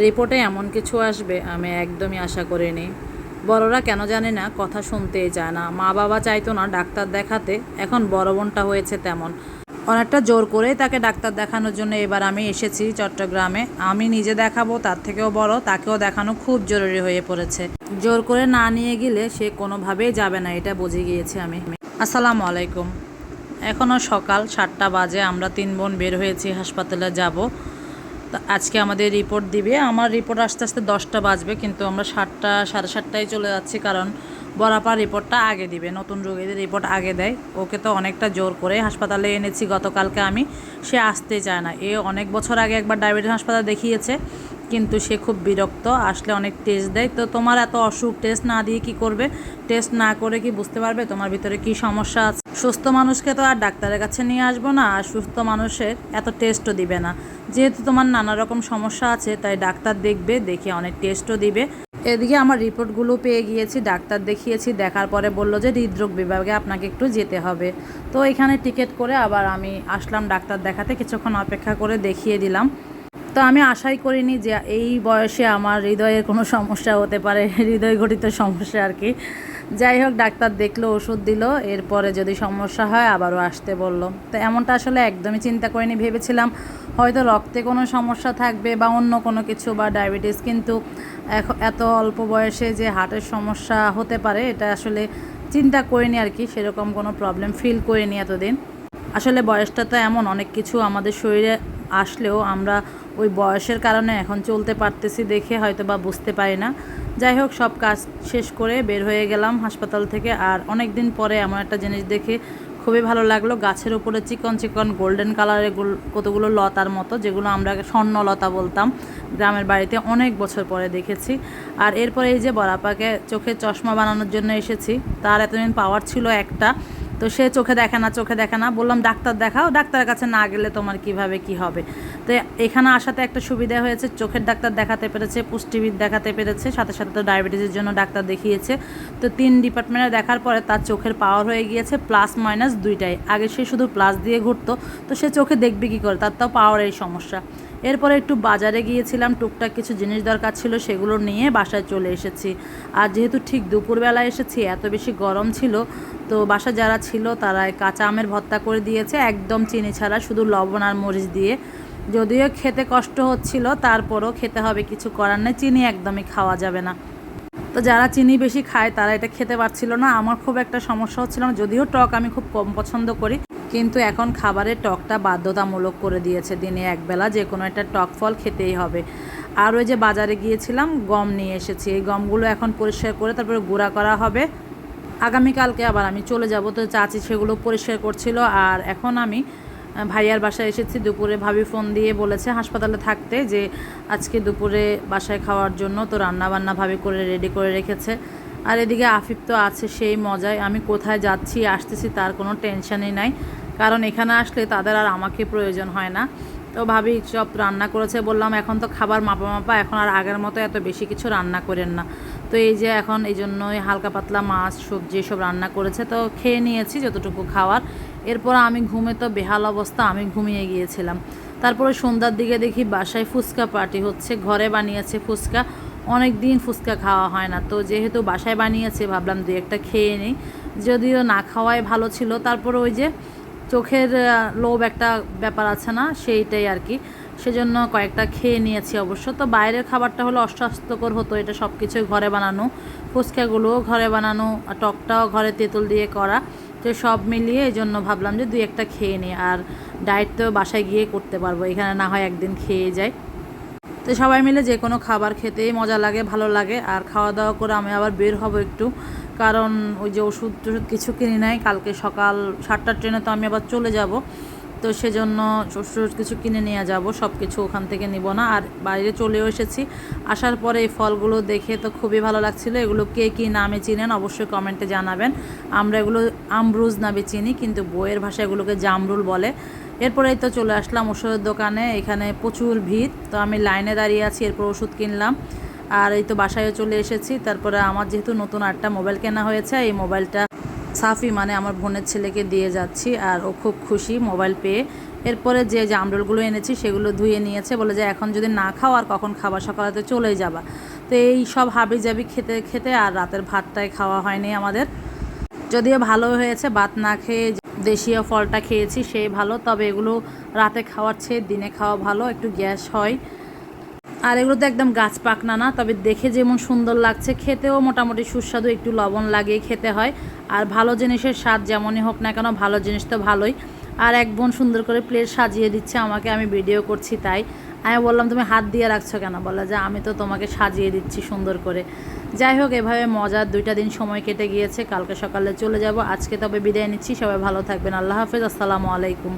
রিপোর্টে এমন কিছু আসবে, আমি একদমই আশা করিনি। বড়রা কেন জানে না, কথা শুনতেই চায় না। মা বাবা চাইতো না ডাক্তার দেখাতে, এখন বড় বোনটা হয়েছে তেমন। অনেকটা জোর করেই তাকে ডাক্তার দেখানোর জন্য এবার আমি এসেছি চট্টগ্রামে। আমি নিজে দেখাবো, তার থেকেও বড়, তাকেও দেখানো খুব জরুরি হয়ে পড়েছে। জোর করে না নিয়ে গেলে সে কোনোভাবেই যাবে না, এটা বুঝে গিয়েছি আমি। আসসালামু আলাইকুম। এখনও সকাল সাতটা বাজে, আমরা তিন বোন বের হয়েছি, হাসপাতালে যাব। আজকে আমাদের রিপোর্ট দিবে। আমার রিপোর্ট আস্তে আস্তে দশটা বাজবে, কিন্তু আমরা সাতটা, সাড়ে সাতটায় চলে যাচ্ছি কারণ বরাপার রিপোর্টটা আগে দিবে, নতুন রোগীদের রিপোর্ট আগে দেয়। ওকে তো অনেকটা জোর করে হাসপাতালে এনেছি, গতকালকে আমি। সে আসতে চায় না। এ অনেক বছর আগে একবার ডায়াবেটিস হাসপাতাল দেখিয়েছে। কিন্তু সে খুব বিরক্ত, আসলে অনেক টেস্ট দেয়। তো তোমার এত অসুখ টেস্ট না দিয়ে কি করবে? টেস্ট না করে কি বুঝতে পারবে? তোমার ভিতরে কি সমস্যা আছে? সুস্থ মানুষকে তো আর ডাক্তারের কাছে নিয়ে আসব না, আর সুস্থ মানুষের এত টেস্টও দিবে না। যেহেতু তোমার নানা রকম সমস্যা আছে, তাই ডাক্তার দেখবে, দেখে অনেক টেস্টও দিবে। এদিকে আমার রিপোর্টগুলো পেয়ে গিয়েছি, ডাক্তার দেখিয়েছি, দেখার পরে বলল যে হৃদরোগ বিভাগে আপনাকে একটু যেতে হবে। তো এখানে টিকিট করে আবার আমি আসলাম ডাক্তার দেখাতে, কিছুক্ষণ অপেক্ষা করে দেখিয়ে দিলাম। তো আমি আশাই করিনি যে এই বয়সে আমার হৃদয়ের কোনো সমস্যা হতে পারে, হৃদয় ঘটিত সমস্যা আর কি। যাই হোক, ডাক্তার দেখল, ওষুধ দিল, এরপরে যদি সমস্যা হয় আবারও আসতে বলল। তো এমনটা আসলে একদমই চিন্তা করিনি, ভেবেছিলাম হয়তো রক্তে কোনো সমস্যা থাকবে বা অন্য কোনো কিছু বা ডায়াবেটিস, কিন্তু এত অল্প বয়সে যে হার্টের সমস্যা হতে পারে, এটা আসলে চিন্তা করিনি আর কি, সেরকম কোনো প্রবলেম ফিল করিনি এতদিন। আসলে বয়সটা তো এমন, অনেক কিছু আমাদের শরীরে আসলেও আমরা ওই বয়সের কারণে এখন চলতে পারতেছি দেখে হয়তো বা বুঝতে পারি না। যাই হোক, সব কাজ শেষ করে বের হয়ে গেলাম হাসপাতাল থেকে আর অনেক দিন পরে এমন একটা জিনিস দেখে খুবই ভালো লাগল। গাছের উপরে চিকন চিকন গোল্ডেন কালারের কতগুলো লতার মতো, যেগুলো আমরা স্বর্ণলতা বলতাম। গ্রামের বাড়িতে অনেক বছর পরে দেখেছি। আর এরপরে এই যে বড়াপাকে চোখে চশমা বানানোর জন্য এসেছি, তার এতদিন পাওয়ার ছিল একটা। তো সে চোখে দেখে না, চোখে দেখে না। বললাম, ডাক্তার দেখাও, ডাক্তারের কাছে না গেলে তোমার কীভাবে কি হবে? তো এখানে আসাতে একটা সুবিধা হয়েছে, চোখের ডাক্তার দেখাতে পেরেছে, পুষ্টিবিদ দেখাতে পেরেছে, সাথে সাথে তো ডায়াবেটিসের জন্য ডাক্তার দেখিয়েছে। তো তিন ডিপার্টমেন্টে দেখার পরে তার চোখের পাওয়ার হয়ে গিয়েছে প্লাস মাইনাস দুইটাই। আগে সে শুধু প্লাস দিয়ে ঘুরতো, তো সে চোখে দেখবে কী করে? তার তাও পাওয়ারের সমস্যা। এরপরে একটু বাজারে গিয়েছিলাম, টুকটাক কিছু জিনিস দরকার ছিল সেগুলো নিয়ে বাসায় চলে এসেছি। আর যেহেতু ঠিক দুপুরবেলা এসেছি, এত বেশি গরম ছিল, তো বাসা যারা ছিল তারা কাঁচা আমের ভর্তা করে দিয়েছে, একদম চিনি ছাড়া, শুধু লবণ আর মরিচ দিয়ে। যদিও খেতে কষ্ট হচ্ছিল, তারপরও খেতে হবে, কিছু করার নেই, চিনি একদমই খাওয়া যাবে না। তো যারা চিনি বেশি খায়, তারা এটা খেতে পারছিল না, আমার খুব একটা সমস্যা হচ্ছিল না, যদিও টক আমি খুব কম পছন্দ করি। কিন্তু এখন খাবারের টকটা বাধ্যতামূলক করে দিয়েছে। দিনে একবেলা যে কোনো একটা টক ফল খেতেই হবে। আর ওই যে বাজারে গিয়েছিলাম, গম নিয়ে এসেছি। এই গমগুলো এখন পরিষ্কার করে তারপরে গুঁড়া করা হবে। আগামীকালকে আবার আমি চলে যাব। তো চাচি সেগুলো পরিষ্কার করছিল। আর এখন আমি ভাইয়ার বাসায় এসেছি। দুপুরে ভাবি ফোন দিয়ে বলেছে হাসপাতালে থাকতে যে, আজকে দুপুরে বাসায় খাওয়ার জন্য তো রান্না বান্না ভাবি করে রেডি করে রেখেছে। আর এদিকে আফিফ তো আছে সেই মজায়। আমি কোথায় যাচ্ছি, আসতেছি তার কোনো টেনশনই নাই। কারণ এখানে আসলে তাদের আর আমাকে প্রয়োজন হয় না। তো ভাবি সব রান্না করেছে বললাম, এখন তো খাবার মাপা মাপা, এখন আর আগের মতো এত বেশি কিছু রান্না করেন না। তো এই যে এখন এই জন্যই হালকা পাতলা মাছ, সবজি সব রান্না করেছে, তো খেয়ে নিয়েছি যতটুকু খাওয়ার। এরপর আমি ঘুমে তো বেহাল অবস্থা, আমি ঘুমিয়ে গিয়েছিলাম। তারপরে সন্ধ্যার দিকে দেখি বাসায় ফুচকা পার্টি হচ্ছে, ঘরে বানিয়েছে ফুচকা। অনেক দিন ফুচকা খাওয়া হয় না, তো যেহেতু বাসায় বানিয়েছে, ভাবলাম দুই একটা খেয়ে নিই। যদিও না খাওয়াই ভালো ছিল, তারপর ওই যে চোখের লোভ একটা ব্যাপার আছে না, সেইটাই আর কি। সেজন্য কয়েকটা খেয়ে নিয়েছি অবশ্য। তো বাইরের খাবারটা হলো অস্বাস্থ্যকর হতো, এটা সব কিছুই ঘরে বানানো। ফুচকাগুলোও ঘরে বানানো, আর টকটাও ঘরে তেঁতুল দিয়ে করা। তো সব মিলিয়ে এই জন্য ভাবলাম যে দুই একটা খেয়ে নিই, আর ডায়েট তো বাসায় গিয়ে করতে পারব, এখানে না হয় একদিন খেয়ে যাই। তো সবাই মিলে যে কোনো খাবার খেতেই মজা লাগে, ভালো লাগে। আর খাওয়া দাওয়া করে আমি আবার বের হব একটু। কারণ ওই যে ওষুধ টষুধ কিছু কিনি নাই, কালকে সকাল সাতটার ট্রেনে তো আমি আবার চলে যাব। তো সেজন্য ওষুধ কিছু কিনে নিয়ে যাব সব কিছু ওখান থেকে নিব না। আর বাইরে চলেও এসেছি। আসার পরে এই ফলগুলো দেখে তো খুবই ভালো লাগছিল। এগুলো কে কী নামে চিনেন অবশ্যই কমেন্টে জানাবেন। আমরা এগুলো আমরুজ নামে চিনি, কিন্তু বইয়ের ভাষায় এগুলোকে জামরুল বলে। এরপরেই তো চলে আসলাম ওষুধের দোকানে, এখানে প্রচুর ভিড়। তো আমি লাইনে দাঁড়িয়ে আছি, এরপর ওষুধ কিনলাম। আর এই তো বাসায়ও চলে এসেছি। তারপরে আমার যেহেতু নতুন আটটা মোবাইল কেনা হয়েছে, এই মোবাইলটা সাফি মানে আমার বোনের ছেলেকে দিয়ে যাচ্ছি, আর ও খুব খুশি মোবাইল পেয়ে। এরপরে যে জামরুলগুলো এনেছি, সেগুলো ধুয়ে নিয়েছে। বলে যে এখন যদি না খাও, আর কখন খাবার সকালে তো চলেই যাবা। তো এই সব হাবি জাবি খেতে খেতে আর রাতের ভাতটাই খাওয়া হয়নি আমাদের। যদিও ভালো হয়েছে ভাত না খেয়ে দেশীয় ফলটা খেয়েছি সেই ভালো, তবে এগুলো রাতে খাওয়ার চেয়ে দিনে খাওয়া ভালো, একটু গ্যাস হয়। আর এগুলো তো একদম গাছ পাকনা না, তবে দেখে যেমন সুন্দর লাগছে, খেতেও মোটামুটি সুস্বাদু, একটু লবণ লাগিয়ে খেতে হয়। আর ভালো জিনিসের স্বাদ যেমনই হোক না কেন, ভালো জিনিস তো ভালোই। আর এক বোন সুন্দর করে প্লেট সাজিয়ে দিচ্ছে, আমাকে আমি ভিডিও করছি তাই। আমি বললাম, তুমি হাত দিয়ে রাখছো কেন? বলে যে, আমি তো তোমাকে সাজিয়ে দিচ্ছি সুন্দর করে। যাই হোক, এভাবে মজার দুইটা দিন সময় কেটে গিয়েছে। কালকে সকালে চলে যাব। আজকে তবে বিদায় নিচ্ছি। সবাই ভালো থাকবেন। আল্লাহ হাফেজ। আসসালামু আলাইকুম।